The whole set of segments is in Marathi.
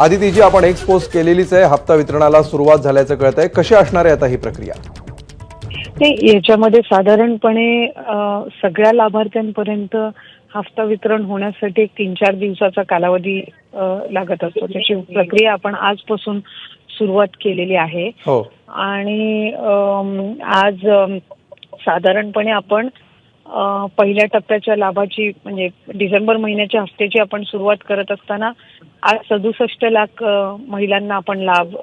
आदितीजी आपण एक्स पोस्ट केलेलीच आहे. हप्ता वितरणाला सुरुवात झाल्याचं कळत आहे कशी असणार आहे आता ही प्रक्रिया? नाही याच्यामध्ये साधारणपणे सगळ्या लाभार्थ्यांपर्यंत हप्ता वितरण होण्यासाठी एक तीन चार दिवसाचा कालावधी लागत असतो. त्याची प्रक्रिया आपण आजपासून सुरुवात केलेली आहे. हो. आणि आज साधारणपणे आपण पहिल्या टप्प्याच्या लाभाची म्हणजे डिसेंबर महिन्याच्या हप्त्याची आपण सुरुवात करत असताना आज सदुसष्ट लाख महिलांना आपण लाभ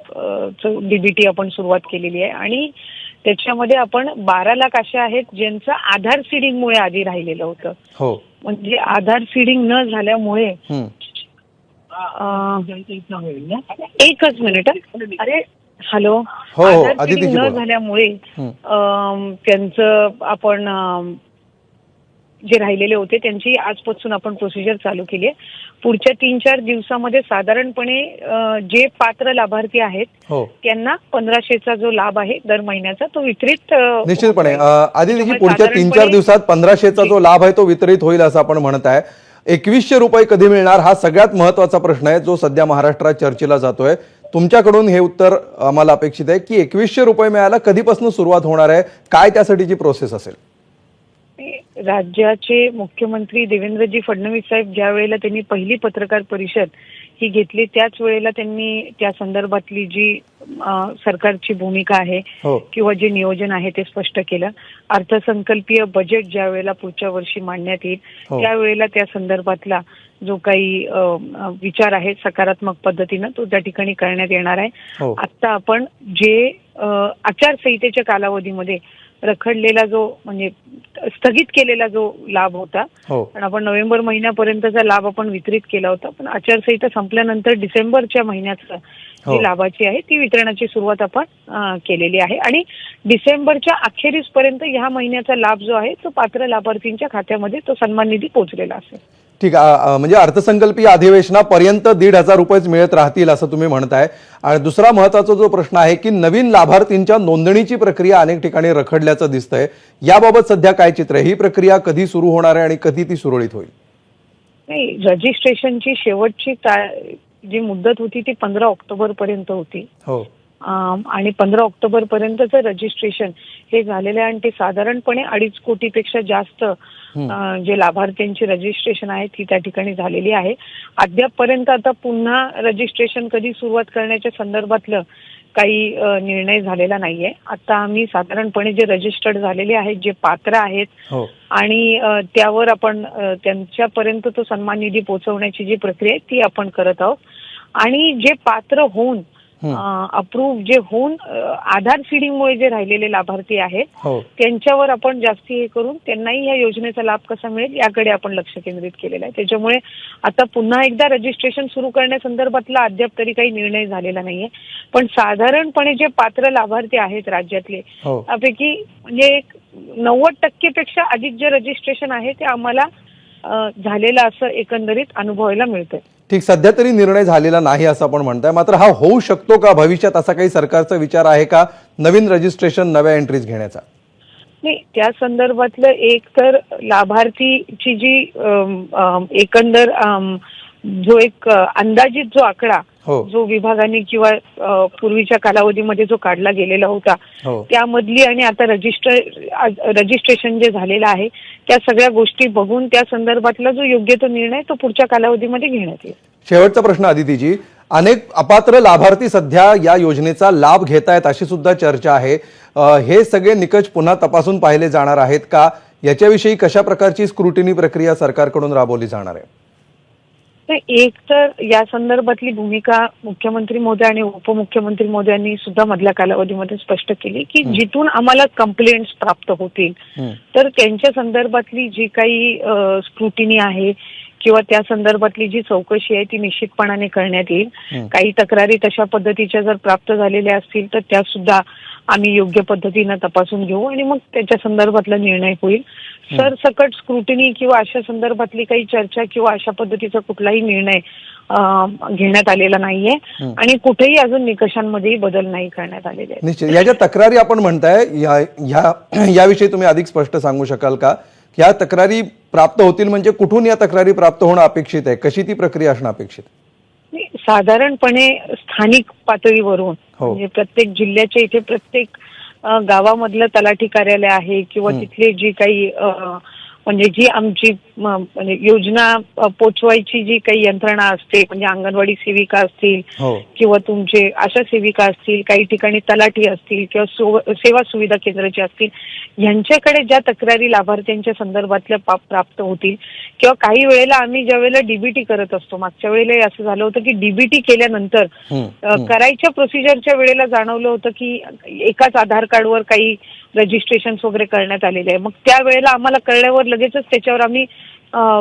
डीबीटी आपण सुरुवात केलेली आहे. आणि त्याच्यामध्ये आपण बारा लाख असे आहेत ज्यांचं आधार सीडिंगमुळे आधी राहिलेलं होतं. हो. म्हणजे आधार सीडिंग न झाल्यामुळे एकच मिनिट. अरे हॅलो. हो, हो, आधार सीडिंग न. झाल्यामुळे त्यांचं आपण जे राहिलेले होते त्यांची आजपासून आपण प्रोसिजर चालू केली आहे. पुढच्या तीन चार दिवसामध्ये साधारणपणे जे पात्र लाभार्थी आहेत हो. त्यांना पंधराशेचा जो लाभ आहे दर महिन्याचा तो वितरित निश्चितपणे. आदितीजी त्यामुळे पुढच्या तीन चार दिवसात पंधराशेचा जो लाभ आहे तो वितरित होईल असं आपण म्हणत आहे. एकवीसशे रुपये कधी मिळणार हा सगळ्यात महत्त्वाचा प्रश्न आहे जो सध्या महाराष्ट्रात चर्चेला जातोय. तुमच्याकडून हे उत्तर आम्हाला अपेक्षित आहे की एकवीसशे रुपये मिळायला कधीपासून सुरुवात होणार आहे काय त्यासाठीची प्रोसेस असेल? राज्याचे मुख्यमंत्री देवेंद्रजी फडणवीस साहेब ज्या वेळेला त्यांनी पहिली पत्रकार परिषद ही घेतली त्याच वेळेला त्यांनी त्या संदर्भातली जी सरकारची भूमिका आहे हो. किंवा जे नियोजन आहे ते स्पष्ट केलं. अर्थसंकल्पीय बजेट ज्या वेळेला पुढच्या वर्षी मांडण्यात येईल हो. त्यावेळेला त्या संदर्भातला जो काही विचार आहे सकारात्मक पद्धतीनं तो त्या ठिकाणी करण्यात येणार आहे. हो. आता आपण जे आचारसंहितेच्या कालावधीमध्ये रखडलेला जो म्हणजे स्थगित केलेला जो लाभ होता हो पण आपण नोव्हेंबर महिन्यापर्यंतचा लाभ आपण वितरित केला होता पण आचारसंहिता संपल्यानंतर डिसेंबरच्या महिन्याचं. जी लाभाची आहे ती वितरणाची सुरुवात आपण केलेली आहे. आणि डिसेंबरच्या अखेरीस पर्यंत ह्या महिन्याचा लाभ जो आहे तो पात्र लाभार्थींच्या खात्यामध्ये तो सन्मान निधी पोहोचलेला असेल. ठीक म्हणजे अर्थसंकल्पीय अधिवेशनापर्यंत दीड हजार रुपयेच मिळत राहतील असं तुम्ही म्हणताय. आणि दुसरा महत्त्वाचा जो प्रश्न आहे की नवीन लाभार्थींच्या नोंदणीची प्रक्रिया अनेक ठिकाणी रखडल्याचं दिसतंय. याबाबत सध्या काय चित्र आहे? ही प्रक्रिया कधी सुरू होणार आहे आणि कधी ती सुरळीत होईल? नाही रजिस्ट्रेशनची शेवटची जी मुदत होती ती पंधरा ऑक्टोबर पर्यंत होती. हो. आणि पंधरा ऑक्टोबर पर्यंतचं रजिस्ट्रेशन हे झालेलं आहे आणि ते साधारणपणे अडीच कोटीपेक्षा जास्त जे लाभार्थ्यांची रजिस्ट्रेशन आहे ती त्या ठिकाणी झालेली आहे. अद्यापपर्यंत आता पुन्हा रजिस्ट्रेशन कधी सुरुवात करण्याच्या संदर्भातलं काही निर्णय झालेला नाहीये. आता आम्ही साधारणपणे जे रजिस्टर्ड झालेले आहेत जे पात्र आहेत हो. आणि त्यावर आपण त्यांच्यापर्यंत तो सन्मान निधी पोहोचवण्याची जी प्रक्रिया आहे ती आपण करत आहोत. आणि जे पात्र होऊन अप्रूव्ह जे होऊन आधार सीडिंगमुळे जे राहिलेले लाभार्थी आहेत हो. त्यांच्यावर आपण जास्ती हे करून त्यांनाही या योजनेचा लाभ कसा मिळेल याकडे आपण लक्ष केंद्रित केलेलं आहे. त्याच्यामुळे आता पुन्हा एकदा रजिस्ट्रेशन सुरू करण्यासंदर्भातला अद्याप तरी काही निर्णय झालेला नाहीये. पण साधारणपणे जे पात्र लाभार्थी आहेत राज्यातले हो. त्यापैकी म्हणजे एक नव्वद टक्केपेक्षा अधिक जे रजिस्ट्रेशन आहे ते आम्हाला झालेलं असं एकंदरीत अनुभवायला मिळतंय. ठीक सध्या तरी निर्णय झालेला नाही असं आपण म्हणताय. मात्र हा होऊ शकतो का भविष्यात? असा काही सरकारचा विचार आहे का नवीन रजिस्ट्रेशन नव्या एंट्रीज घेण्याचा? नाही त्या संदर्भातलं एक तर लाभार्थीची जी एकंदर जो एक अंदाजित जो आकडा हो. जो विभागाने किंवा पूर्वीच्या कालावधीमध्ये जो काढला गेलेला होता हो. त्यामधली आणि आता रजिस्टर रजिस्ट्रेशन जे झालेलं आहे त्या सगळ्या गोष्टी बघून त्या संदर्भातला जो योग्य तो निर्णय तो पुढच्या कालावधीमध्ये घेण्यात येईल. शेवटचा प्रश्न आदितीजी. अनेक अपात्र लाभार्थी सध्या या योजनेचा लाभ घेत आहेत अशी सुद्धा चर्चा आहे. हे सगळे निकष पुन्हा तपासून पाहिले जाणार आहेत का? याच्याविषयी कशा प्रकारची स्क्रुटिनी प्रक्रिया सरकारकडून राबवली जाणार आहे? एक तर या संदर्भातली भूमिका मुख्यमंत्री महोदय आणि उपमुख्यमंत्री महोदयांनी सुद्धा मधल्या कालावधीमध्ये स्पष्ट केली की जिथून आम्हाला कंप्लेंट्स प्राप्त होतील. तर त्यांच्या संदर्भातली जी काही स्क्रुटिनी आहे किंवा त्या संदर्भातली जी चौकशी आहे ती निश्चितपणाने करण्यात येईल. काही तक्रारी तशा पद्धतीच्या जर प्राप्त झालेल्या असतील तर त्या सुद्धा आम्ही योग्य पद्धतीनं तपासून घेऊ आणि मग त्याच्या संदर्भातला निर्णय होईल. सरसकट स्क्रुटिनी किंवा अशा संदर्भातली काही चर्चा किंवा अशा पद्धतीचा कुठलाही निर्णय घेण्यात आलेला नाहीये. आणि कुठेही अजून निकषांमध्येही बदल नाही करण्यात आलेले निश्चित. या ज्या तक्रारी आपण म्हणताय या या- याविषयी तुम्ही अधिक स्पष्ट सांगू शकाल का? या तक्रारी प्राप्त होतील म्हणजे कुठून या तक्रारी प्राप्त होणं अपेक्षित आहे कशी ती प्रक्रिया असणं अपेक्षित साधारणपणे स्थानिक पातळीवरून हो. म्हणजे प्रत्येक जिल्ह्याच्या इथे प्रत्येक गावामधलं तलाठी कार्यालय आहे किंवा. तिथले जी काही म्हणजे जी आमची म्हणजे योजना पोचवायची जी काही यंत्रणा असते म्हणजे अंगणवाडी सेविका असतील हो किंवा तुमचे आशा सेविका असतील काही ठिकाणी तलाठी असतील किंवा सेवा सुविधा केंद्राचे असतील यांच्याकडे ज्या तक्रारी लाभार्थ्यांच्या संदर्भातल्या प्राप्त होतील किंवा काही वेळेला आम्ही ज्या वेळेला डीबीटी करत असतो मागच्या वेळेला असं झालं होतं की डीबीटी केल्यानंतर. करायच्या प्रोसिजरच्या वेळेला जाणवलं होतं की एकाच आधार कार्डवर काही रजिस्ट्रेशन वगैरे करण्यात आलेले आहे. मग त्या वेळेला आम्हाला कळल्यावर लगेचच त्याच्यावर आम्ही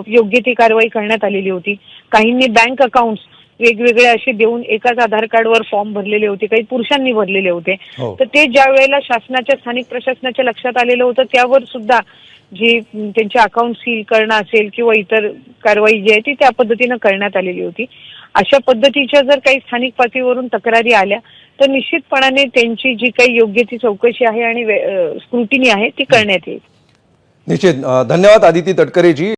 योग्य ती कारवाई करण्यात आलेली होती. काहींनी बँक अकाउंट वेगवेगळे असे देऊन एकाच आधार कार्डवर फॉर्म भरलेले होते. काही पुरुषांनी भरलेले होते. हो. तर ते ज्या वेळेला शासनाच्या स्थानिक प्रशासनाच्या लक्षात आलेलं होतं त्यावर सुद्धा जी त्यांचे अकाउंट सील करणं असेल किंवा इतर कारवाई जी आहे ती त्या पद्धतीनं करण्यात आलेली होती. अशा पद्धतीच्या जर काही स्थानिक पातळीवरून तक्रारी आल्या तर निश्चितपणाने त्यांची जी काही योग्य ती चौकशी आहे आणि स्क्रुटिनी आहे ती करण्यात येईल. निश्चित. धन्यवाद आदिती तटकरेजी.